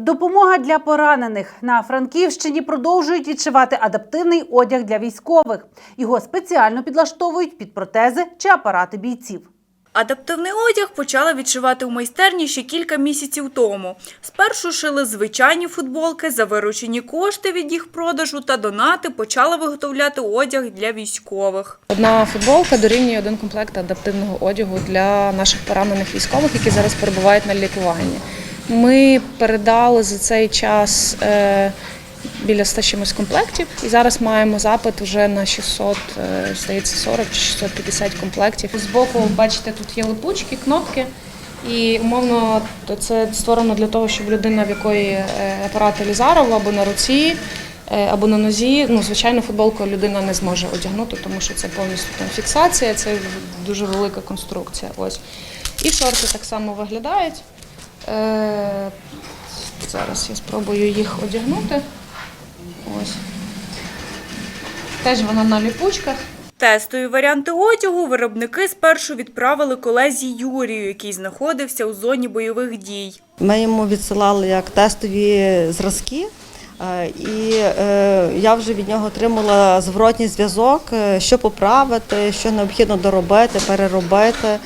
Допомога для поранених на Франківщині продовжують відшивати адаптивний одяг для військових. Його спеціально підлаштовують під протези чи апарати бійців. Адаптивний одяг почали відшивати у майстерні ще кілька місяців тому. Спершу шили звичайні футболки, за виручені кошти від їх продажу та донати почали виготовляти одяг для військових. Одна футболка дорівнює один комплект адаптивного одягу для наших поранених військових, які зараз перебувають на лікуванні. Ми передали за цей час е, біля 100 чимось комплектів, і зараз маємо запит вже на 600, е, здається, 40 чи 650 комплектів. Збоку, бачите, тут є липучки, кнопки. І умовно це створено для того, щоб людина, в якої е, апарат Елізаров або на руці, або на нозі, ну звичайно, футболку людина не зможе одягнути, тому що це повністю там фіксація, це дуже велика конструкція. Ось. І шорти так само виглядають. Е, зараз я спробую їх одягнути. Ось. Теж вона на ліпучках. Тестові варіанти одягу виробники спершу відправили колезі Юрію, який знаходився у зоні бойових дій. Ми йому відсилали як тестові зразки, е, і е, я вже від нього отримала зворотній зв'язок, що поправити, що необхідно доробити, переробити.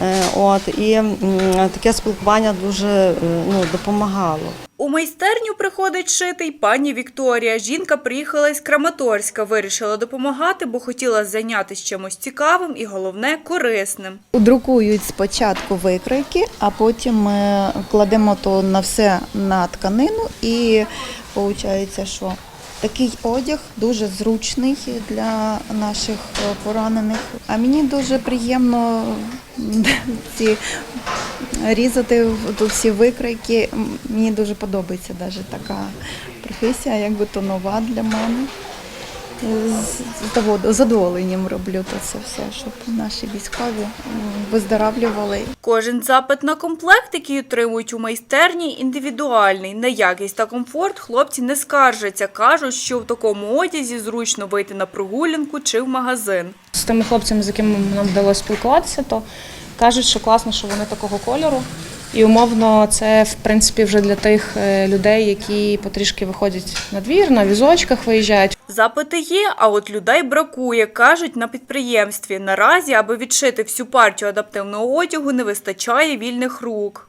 Е, От і таке спілкування дуже е, ну, допомагало. У майстерню приходить шити й пані Вікторія. Жінка приїхала із Краматорська, вирішила допомагати, бо хотіла зайнятися чимось цікавим і головне корисним. Друкують спочатку викройки, а потім ми кладемо то на все на тканину і виходить, що такий одяг дуже зручний для наших е, поранених. А мені дуже приємно ці різати тут всі викрайки. Мені дуже подобається навіть така професія, якби то нова для мене. З задоволенням роблю то це все, щоб наші військові виздоравлювали. Кожен запит на комплект, який отримують у майстерні, індивідуальний. На якість та комфорт хлопці не скаржаться. кажуть, що в такому одязі зручно вийти на прогулянку чи в магазин. З тими хлопцями, з якими нам вдалося спілкуватися, то кажуть, що класно, що вони такого кольору. І умовно, це в принципі вже для тих е, людей, які потрішки виходять на двір, на візочках виїжджають. Запити є, а от людей бракує, кажуть на підприємстві. Наразі, аби відшити всю партію адаптивного одягу, не вистачає вільних рук.